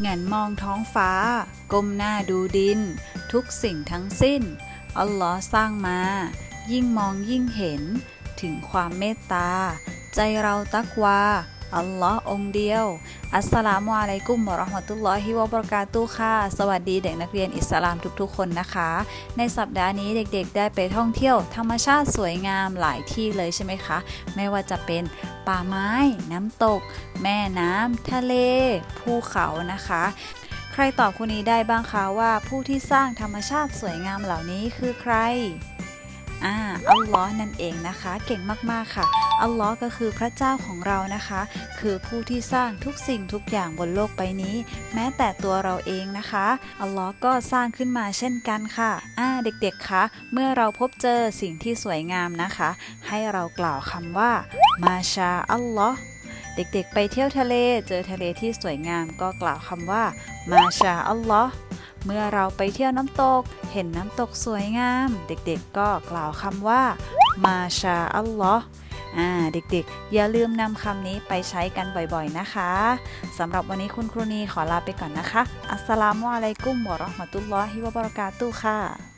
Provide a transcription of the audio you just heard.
แงนมองท้องฟ้า ก้มหน้าดูดิน ทุกสิ่งทั้งสิ้น อัลลอฮ์สร้างมา ยิ่งมองยิ่งเห็น ถึงความเมตตา ใจเราตักวา อัลลอฮ์องเดียว อัสสลามุอะลัยกุมวะเราะห์มะตุลลอฮิวะบะเราะกาตุค่ะ สวัสดีเด็กนักเรียนอิสลามทุกๆ คนนะคะ ในสัปดาห์นี้เด็กๆ ได้ไปท่องเที่ยวธรรมชาติสวยงามหลายที่เลยใช่ไหมคะ ไม่ว่าจะเป็นป่าไม้ น้ำตก แม่น้ำ ทะเล ภูเขานะคะใครตอบคนนี้ได้บ้างคะว่าผู้ที่สร้างธรรมชาติสวยงามเหล่านี้คือใคร อ่าอัลลอฮ์นั่นเองนะคะ เก่งมากๆค่ะ อัลลอฮ์ก็คือพระเจ้าของเรานะคะ คือผู้ที่สร้างทุกสิ่งทุกอย่างบนโลกใบนี้ แม้แต่ตัวเราเองนะคะ อัลลอฮ์ก็สร้างขึ้นมาเช่นกันค่ะอ่าเด็กๆคะเมื่อเราพบเจอสิ่งที่สวยงามนะคะ ให้เรากล่าวคำว่ามาชาอัลลอฮ์เด็กๆ ไปเที่ยวทะเล เจอทะเลที่สวยงามก็กล่าวคำว่ามาชาอัลลอฮ์ เมื่อเราไปเที่ยวน้ำตก เห็นน้ำตกสวยงาม เด็กๆก็กล่าวคำว่ามาชาอัลลอฮ์อ่าเด็กๆ อย่าลืมนำคำนี้ไปใช้กันบ่อยๆนะคะสำหรับวันนี้คุณครูนีขอลาไปก่อนนะคะ อัสสลามุอะลัยกุมวะราะห์มะตุลลอฮิวะบะเราะกาตุค่ะ